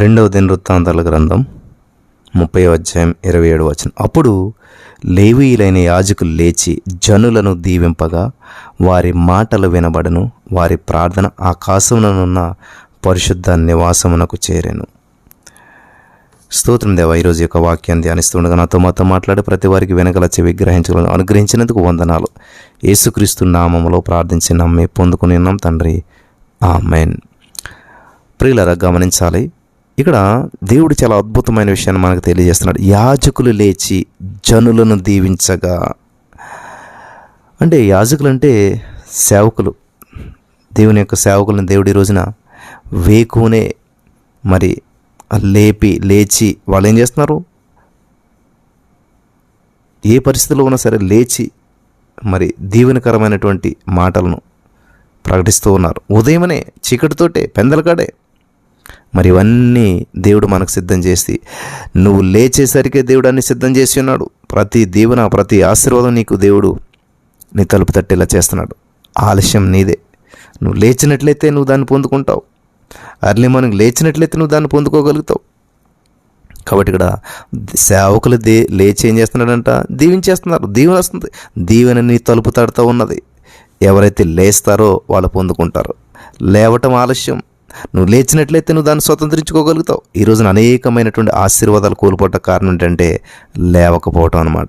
రెండవ దినవృత్తాంతాల గ్రంథం ముప్పై అధ్యాయం ఇరవై ఏడు వచనం. అప్పుడు లేవీయులైన యాజకులు లేచి జనులను దీవింపగా వారి మాటలు వినబడను వారి ప్రార్థన ఆకాశముననున్న పరిశుద్ధ నివాసమునకు చేరెను. స్తోత్రం దేవ ఈరోజు యొక్క వాక్యాన్ని ధ్యానిస్తుండగా నాతో మాతో మాట్లాడి ప్రతి వారికి వెనకల చెవి గ్రహించగలను అనుగ్రహించినందుకు వందనాలు. యేసుక్రీస్తు నామంలో ప్రార్థించి నమ్మి పొందుకుని ఉన్నాం తండ్రి. మెయిన్ ప్రియులరా గమనించాలి ఇక్కడ దేవుడు చాలా అద్భుతమైన విషయాన్ని మనకు తెలియజేస్తున్నాడు. యాజకులు లేచి జనులను దీవించగా. అంటే యాజకులు అంటే సేవకులు. దేవుని యొక్క సేవకులను దేవుడి రోజున వేకునే మరి లేపి లేచి వాళ్ళు ఏం చేస్తున్నారు? ఏ పరిస్థితిలో ఉన్నా సరే లేచి మరి దీవెనకరమైనటువంటి మాటలను ప్రకటిస్తూ ఉన్నారు. ఉదయమనే చీకటితోటే పెందలకాడే మరి ఇవన్నీ దేవుడు మనకు సిద్ధం చేసి నువ్వు లేచేసరికే దేవుడు అన్ని సిద్ధం చేసి ఉన్నాడు. ప్రతి దీవెన ప్రతి ఆశీర్వాదం నీకు దేవుడు నీ తలుపు తట్టేలా చేస్తున్నాడు. ఆలస్యం నీదే. నువ్వు లేచినట్లయితే నువ్వు దాన్ని పొందుకుంటావు. అర్లీ మార్నింగ్ లేచినట్లయితే నువ్వు దాన్ని పొందుకోగలుగుతావు. కాబట్టి ఇక్కడ సేవకులు దే లేచి ఏం చేస్తున్నాడంట? దీవించేస్తున్నారు. దీవెన వస్తుంది. దీవెన నీ తలుపు తడుతూ ఉన్నది. ఎవరైతే లేస్తారో వాళ్ళు పొందుకుంటారు. లేవటం ఆలస్యం. నువ్వు లేచినట్లయితే నువ్వు దాన్ని స్వతంత్రించుకోగలుగుతావు. ఈ రోజున అనేకమైనటువంటి ఆశీర్వాదాలు కోల్పోవట కారణం ఏంటంటే లేవకపోవటం అనమాట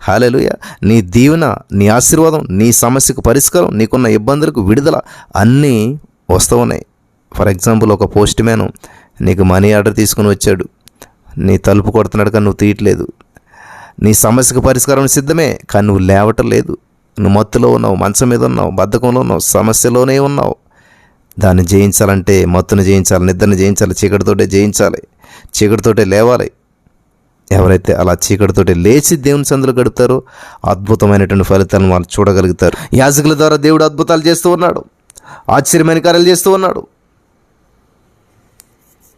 హాలెలుయ నీ దీవెన నీ ఆశీర్వాదం నీ సమస్యకు పరిష్కారం నీకున్న ఇబ్బందులకు విడుదల అన్నీ వస్తూ ఉన్నాయి. ఫర్ ఎగ్జాంపుల్ ఒక పోస్ట్ మ్యాన్ నీకు మనీ ఆర్డర్ తీసుకుని వచ్చాడు. నీ తలుపు కొడుతున్నాడు కానీ నువ్వు తీయట్లేదు. నీ సమస్యకు పరిష్కారం సిద్ధమే కానీ నువ్వు లేవటం లేదు. నువ్వు మత్తులో ఉన్నావు మంచం మీద ఉన్నావు బద్ధకంలో ఉన్నావు సమస్యలోనే ఉన్నావు. దాన్ని జయించాలంటే మత్తును జయించాలి నిద్రని జయించాలి చీకటితోటే జయించాలి చీకటితోటే లేవాలి. ఎవరైతే అలా చీకటితోటి లేచి దేవుని సందులు గడుపుతారో అద్భుతమైనటువంటి ఫలితాలను వాళ్ళు చూడగలుగుతారు. యాజకుల ద్వారా దేవుడు అద్భుతాలు చేస్తూ ఉన్నాడు. ఆశ్చర్యమైన కార్యాలు చేస్తూ ఉన్నాడు.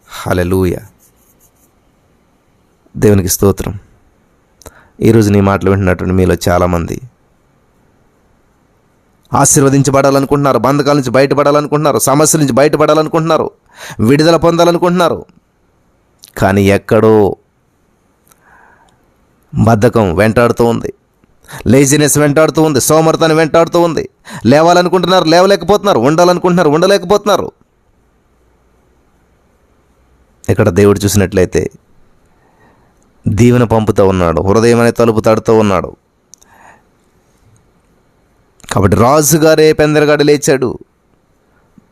హలెలూయ దేవునికి స్తోత్రం. ఈరోజు నీ మాటలు వింటున్నటువంటి మీలో చాలామంది ఆశీర్వదించబడాలనుకుంటున్నారు బంధకాల నుంచి బయటపడాలనుకుంటున్నారు సమస్యల నుంచి బయటపడాలనుకుంటున్నారు విడుదల పొందాలనుకుంటున్నారు. కానీ ఎక్కడో బద్ధకం వెంటాడుతూ ఉంది. లేజినెస్ వెంటాడుతూ ఉంది. సోమర్తనం వెంటాడుతూ ఉంది. లేవాలనుకుంటున్నారు లేవలేకపోతున్నారు ఉండాలనుకుంటున్నారు ఉండలేకపోతున్నారు. ఇక్కడ దేవుడు చూసినట్లయితే దీవెన పంపుతూ ఉన్నాడు హృదయం అనే తలుపు తడుతూ ఉన్నాడు. కాబట్టి రాజుగారే పెందరగాడు లేచాడు.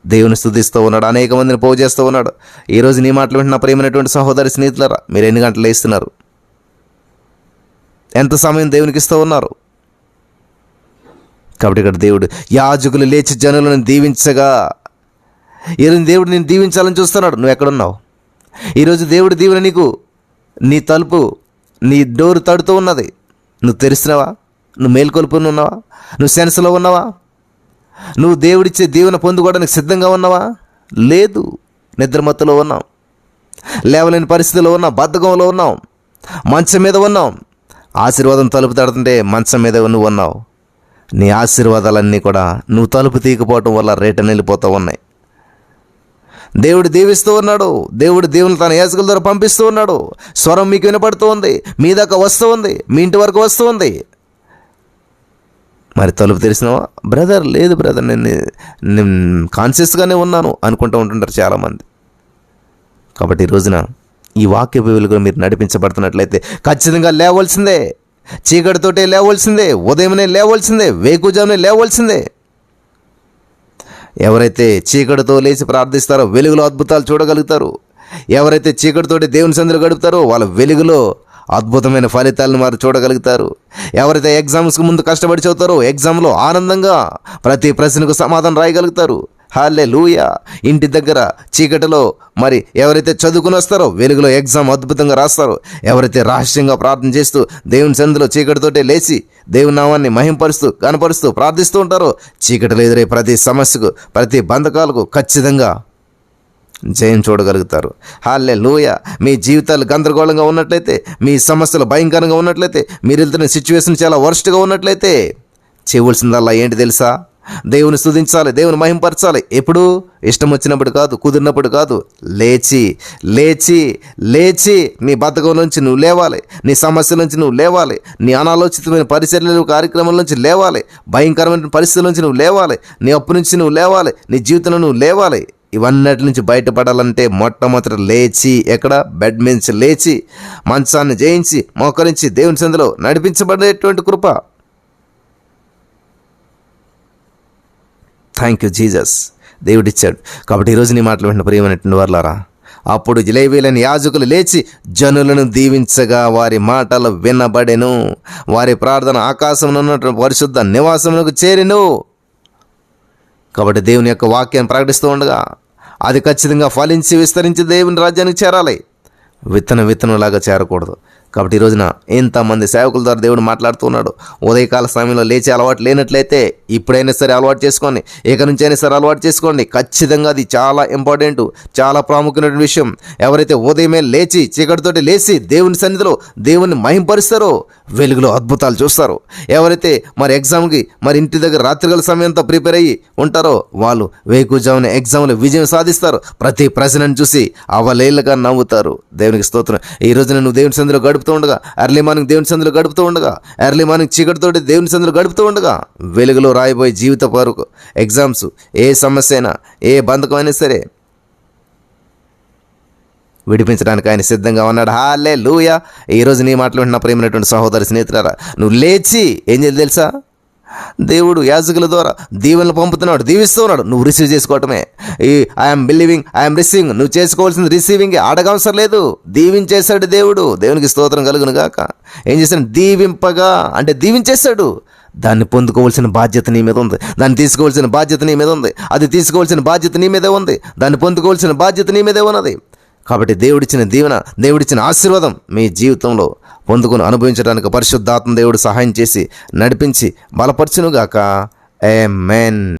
దేవుని స్థుతిస్తూ ఉన్నాడు అనేక మందిని పోగు చేస్తూ ఉన్నాడు. ఈరోజు నీ మాటలు వింటున్న ప్రేమైనటువంటి సహోదరి స్నేహితులరా మీరు ఎన్ని గంటలు లేస్తున్నారు? ఎంత సమయం దేవునికి ఇస్తూ ఉన్నారు? కాబట్టి ఇక్కడ దేవుడు యాజకులు లేచి జనులను దీవించగా ఈరోజు దేవుడు నేను దీవించాలని చూస్తున్నాడు. నువ్వు ఎక్కడున్నావు? ఈరోజు దేవుడు దీవెన నీకు నీ తలుపు నీ డోర్ తడుతూ ఉన్నది. నువ్వు తెరిచినావా? నువ్వు మేల్కొల్పుని ఉన్నావా? నువ్వు సెన్స్లో ఉన్నావా? నువ్వు దేవుడిచ్చే దీవెన పొందుకోవడానికి సిద్ధంగా ఉన్నావా? లేదు. నిద్రమత్తులో ఉన్నాం. లేవలేని పరిస్థితిలో ఉన్నాం. బద్ధకంలో ఉన్నాం. మంచం మీద ఉన్నాం. ఆశీర్వాదం తలుపు తడుతుంటే మంచం మీద నువ్వు ఉన్నావు. నీ ఆశీర్వాదాలన్నీ కూడా నువ్వు తలుపు తీయకపోవటం వల్ల రేటన్ వెళ్ళిపోతూ ఉన్నాయి. దేవుడు దీవిస్తూ ఉన్నాడు. దేవుడు దేవుని తన యాజకుల ద్వారా పంపిస్తూ ఉన్నాడు. స్వరం మీకు వినపడుతూ ఉంది. మీ దాకా వస్తూ ఉంది. మీ ఇంటి వరకు వస్తూ ఉంది. మరి తలుపు తెరిచినావా? బ్రదర్ లేదు బ్రదర్ నేను నేను కాన్షియస్గానే ఉన్నాను అనుకుంటూ ఉంటుంటారు చాలామంది. కాబట్టి ఈ రోజున ఈ వాక్య వెలుగులో మీరు నడిపించబడుతున్నట్లయితే ఖచ్చితంగా లేవలసిందే. చీకటితోటే లేవలసిందే. ఉదయమునే లేవలసిందే. వేకుజామునే లేవలసిందే. ఎవరైతే చీకటితో లేచి ప్రార్థిస్తారో వెలుగులో అద్భుతాలు చూడగలుగుతారు. ఎవరైతే చీకటితోటి దేవుని సందులు గడుపుతారో వాళ్ళ వెలుగులో అద్భుతమైన ఫలితాలను వారు చూడగలుగుతారు. ఎవరైతే ఎగ్జామ్స్కి ముందు కష్టపడి చదువుతారో ఎగ్జామ్లో ఆనందంగా ప్రతి ప్రశ్నకు సమాధానం రాయగలుగుతారు. హాలే లూయ ఇంటి దగ్గర చీకటిలో మరి ఎవరైతే చదువుకుని వస్తారో వెలుగులో ఎగ్జామ్ అద్భుతంగా రాస్తారో. ఎవరైతే రహస్యంగా ప్రార్థన చేస్తూ దేవుని సందులో చీకటితోటే లేచి దేవుని నామాన్ని మహింపరుస్తూ కనపరుస్తూ ప్రార్థిస్తూ ఉంటారో చీకటిలో ఎదురే ప్రతి సమస్యకు ప్రతి బంధకాలకు ఖచ్చితంగా జయం చూడగలుగుతారు. హాలే లూయ మీ జీవితాలు గందరగోళంగా ఉన్నట్లయితే మీ సమస్యలు భయంకరంగా ఉన్నట్లయితే మీరు వెళ్తున్న సిచ్యువేషన్ చాలా వరస్ట్గా ఉన్నట్లయితే చేయవలసిందల్లా ఏంటి తెలుసా? దేవుని స్తుతించాలి దేవుని మహింపరచాలి. ఎప్పుడు? ఇష్టం వచ్చినప్పుడు కాదు కుదిరినప్పుడు కాదు. లేచి లేచి లేచి నీ బద్ధకం నుంచి నువ్వు లేవాలి. నీ సమస్యల నుంచి నువ్వు లేవాలి. నీ అనాలోచితమైన పరిచర్యలు కార్యక్రమాల నుంచి లేవాలి. భయంకరమైన పరిస్థితుల నుంచి నువ్వు లేవాలి. నీ అప్పు నుంచి నువ్వు లేవాలి. నీ జీవితంలో నువ్వు లేవాలి. ఇవన్నిటి నుంచి బయటపడాలంటే మొట్టమొదటి లేచి ఎక్కడ? బెడ్ నుంచి లేచి మంచాన్ని జయించి మోకరించి దేవుని సందులో నడిపించబడేటువంటి కృప. థ్యాంక్ యూ జీజస్ దేవుడిచ్చాడు. కాబట్టి ఈరోజు నీ మాటలు వింటున్న ప్రియమైనటువంటి వారులారా అప్పుడు జిలేబీలని యాజకులు లేచి జనులను దీవించగా వారి మాటలు వినబడెను. వారి ప్రార్థన ఆకాశంలో ఉన్నటువంటి పరిశుద్ధ నివాసములకు చేరెను. కాబట్టి దేవుని యొక్క వాక్యాన్ని ప్రకటిస్తూ ఉండగా అది ఖచ్చితంగా ఫలించి విస్తరించి దేవుని రాజ్యానికి చేరాలి. విత్తనం విత్తనంలాగా చేరకూడదు. కాబట్టి ఈ రోజున ఎంతమంది సేవకుల ద్వారా దేవుడు మాట్లాడుతున్నాడు? ఉదయకాల సమయంలో లేచే అలవాటు లేనట్లయితే ఇప్పుడైనా సరే అలవాటు చేసుకోండి. ఇక నుంచి అయినా సరే అలవాటు చేసుకోండి. ఖచ్చితంగా అది చాలా ఇంపార్టెంట్ చాలా ప్రాముఖ్యమైన విషయం. ఎవరైతే ఉదయమే లేచి చీకటితోటి లేచి దేవుని సన్నిధిలో దేవుని మహింపరుస్తారో వెలుగులో అద్భుతాలు చూస్తారు. ఎవరైతే మరి ఎగ్జామ్కి మరి ఇంటి దగ్గర రాత్రిగల సమయంతో ప్రిపేర్ అయ్యి ఉంటారో వాళ్ళు వేకుజామున ఎగ్జామ్లో విజయం సాధిస్తారు. ప్రతి ప్రశ్నను చూసి అవలేళ్ళగా నవ్వుతారు. దేవునికి స్తోత్రం. ఈ రోజున నువ్వు దేవుని సందులో గడుపుతూ ఉండగా ఎర్లీ మార్నింగ్ దేవుని సందులో గడుపుతూ ఉండగా ఎర్లీ మార్నింగ్ చీకటితోటి దేవుని సందులో గడుపుతూ ఉండగా వెలుగులో రాయబోయే జీవిత వరకు ఎగ్జామ్స్ ఏ సమస్య అయినా ఏ బంధకం అయినా సరే విడిపించడానికి ఆయన సిద్ధంగా ఉన్నాడు. హాలే లూయ ఈరోజు నీ మాటలు వింటున్న ప్రేమైనటువంటి సహోదరి స్నేహితులారా నువ్వు లేచి ఏం చేయాలి తెలుసా? దేవుడు యాజకుల ద్వారా దీవెనలు పంపుతున్నాడు దీవిస్తూ ఉన్నాడు నువ్వు రిసీవ్ చేసుకోవటమే. ఈ ఐఎమ్ బిలీవింగ్ ఐఎమ్ రిసీవింగ్ నువ్వు చేసుకోవాల్సింది రిసీవింగ్ అడగవసరం లేదు. దీవించేశాడు దేవుడు. దేవునికి స్తోత్రం కలుగును గాక. ఏం చేశాడు? దీవింపగా. అంటే దీవించేశాడు. దాన్ని పొందుకోవాల్సిన బాధ్యత నీ మీద ఉంది. దాన్ని తీసుకోవాల్సిన బాధ్యత నీ మీద ఉంది. అది తీసుకోవాల్సిన బాధ్యత నీ మీదే ఉంది. దాన్ని పొందుకోవాల్సిన బాధ్యత నీ మీదే ఉన్నది. కాబట్టి దేవుడిచ్చిన దీవెన దేవుడిచ్చిన ఆశీర్వాదం మీ జీవితంలో పొందుకుని అనుభవించడానికి పరిశుద్ధాత్మ దేవుడు సహాయం చేసి నడిపించి బలపరచునుగాక. ఏ మెన్